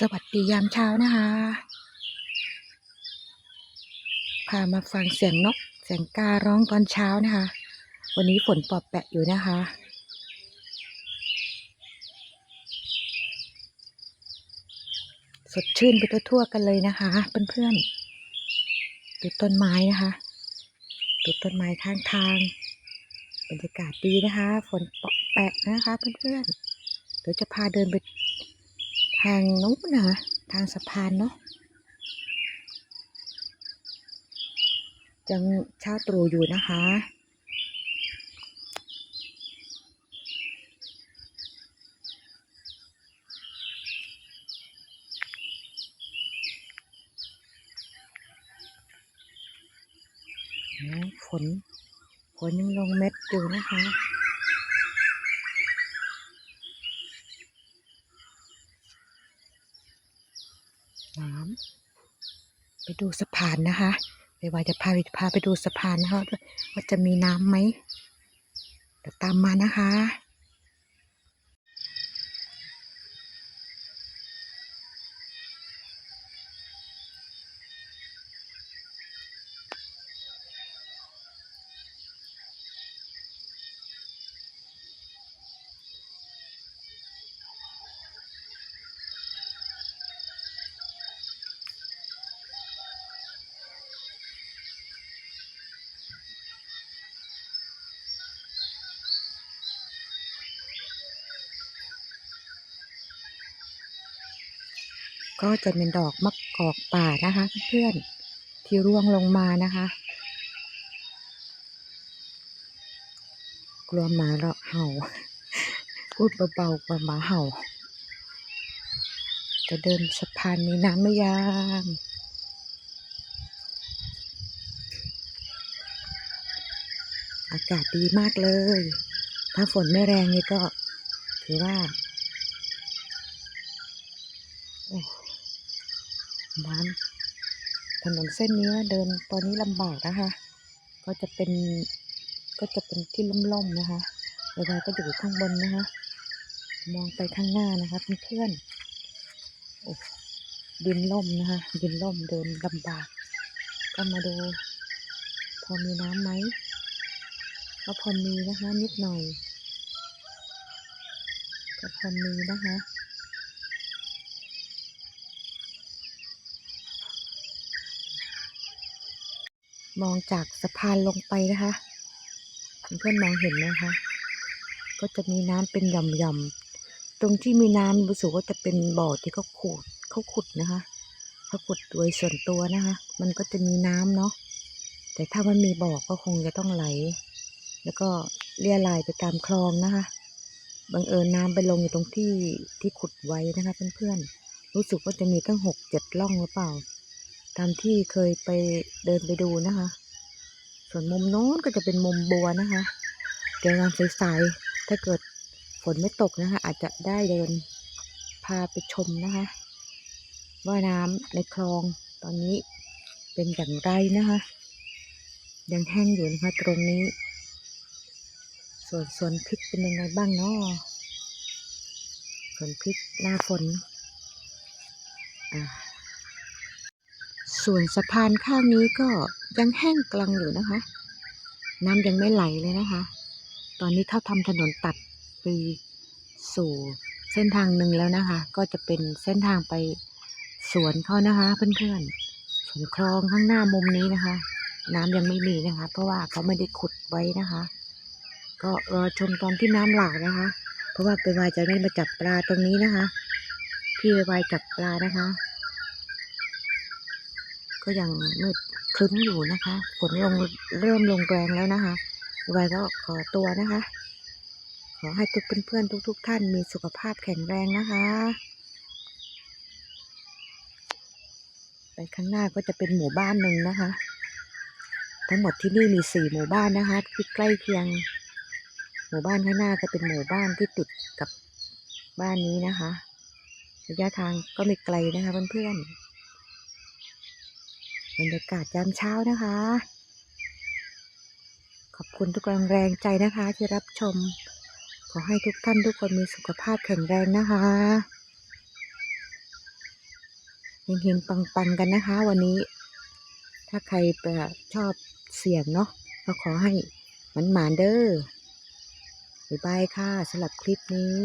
สวัสดียามเช้านะคะ พามาฟังเสียงนกเสียงการ้องตอนเช้านะคะ วันนี้ฝนปอบแปะอยู่นะคะ สดชื่นไปทั่วๆกันเลยนะคะเพื่อนๆดูต้นไม้นะคะดูต้นไม้ข้างทางบรรยากาศดีนะคะ ฝนปอบแปะนะคะเพื่อนๆเดี๋ยวจะพาเดินไปางนู้นนะทางสะพานเนาะยังเช้าตรูอยู่นะคะ ฝน ฝนยังลงเม็ดอยู่นะคะ น้ำไปดูสะพานนะคะไปว่าจะพาไปพาไปดูสะพานนะคะว่าจะมีน้ำไหมเดี๋ยวตามมานะคะ ก็จะเป็นดอกมะกอกป่านะคะ เพื่อนๆที่ร่วงลงมานะคะ กลัวหมาเราเห่า พูดเบาๆกว่าหมาเห่า จะเดินสะพานมีน้ำไม่ยางอากาศดีมากเลย ถ้าฝนไม่แรงนี่ก็ถือว่า โอ้ น้ำถนนเส้นนี้เดินตอนนี้ลำบากนะคะ ก็จะเป็นก็จะเป็นที่ล่มๆนะคะเวลาก็อยู่ข้างบนนะคะ มองไปข้างหน้านะคะเพื่อนๆโอ้ดินล่มนะคะดินล่มเดินลำบาก ก็มาดู พอมีน้ำไหมก็พอมีนะคะนิดหน่อยก็พอมีนะคะ มองจากสะพานลงไปนะคะเพื่อนๆมองเห็นไหมคะ ก็จะมีน้ำเป็นหย่อมๆตรงที่มีน้ำรู้สึกว่าจะเป็นบ่อที่เขาขุดเขาขุดนะคะเขาขุดโดยส่วนตัวนะคะ มันก็จะมีน้ำเนาะแต่ถ้ามันมีบ่อก็คงจะต้องไหล แล้วก็เลี่ยไหลไปตามคลองนะคะบังเอิญน้ำไปลงอยู่ตรงที่ที่ขุดไว้นะคะเพื่อนๆรู้สึกว่าจะมีตั้งหกเจ็ดร่องหรือเปล่า ตามที่เคยไปเดินไปดูนะคะ ส่วนมุมโน้นก็จะเป็นมุมบัวนะคะเดี๋ยวงานใสๆถ้าเกิดฝนไม่ตกนะคะ อาจจะได้เดินพาไปชมนะคะ ว่าน้ำในคลองตอนนี้เป็นอย่างไรนะคะ ยังแห้งอยู่นะคะตรงนี้ ส่วนสวนพริกเป็นยังไงบ้างเนาะสวนพริกหน้าฝนอ่า ส่วนสะพานข้างนี้ก็ยังแห้งกลังอยู่นะคะ น้ำยังไม่ไหลเลยนะคะ ตอนนี้เขาทำถนนตัดไปสู่เส้นทางหนึ่งแล้วนะคะ ก็จะเป็นเส้นทางไปสวนเขานะคะ เพื่อนๆสวนคลองข้างหน้ามุมนี้นะคะ น้ำยังไม่มีนะคะ เพราะว่าเขาไม่ได้ขุดไว้นะคะ ก็รอชมตอนที่น้ำหลากนะคะ เพราะว่าไปวายจะได้มาจับปลาตรงนี้นะคะ พี่ไปวายจับปลานะคะ ก็ยังมืดครึ้มอยู่นะคะ ฝนลงเริ่มลงแรงแล้วนะคะไว้ก็ขอตัวนะคะ ขอให้ทุกเพื่อนๆทุกๆท่านมีสุขภาพแข็งแรงนะคะ ไปข้างหน้าก็จะเป็นหมู่บ้านหนึ่งนะคะ ทั้งหมดที่นี่มีสี่หมู่บ้านนะคะที่ใกล้เคียง หมู่บ้านข้างหน้าจะเป็นหมู่บ้านที่ติดกับบ้านนี้นะคะระยะทางก็ไม่ไกลนะคะเพื่อนๆ บรรยากาศยามเช้านะคะ ขอบคุณทุกกำลังแรงใจนะคะ ที่รับชม ขอให้ทุกท่านทุกคนมีสุขภาพแข็งแรงนะคะเฮงๆปังๆกันนะคะ วันนี้ ถ้าใครแบบชอบเสี่ยงเนาะก็ขอให้มันหมานเด้อบ๊ายบายค่ะสำหรับคลิปนี้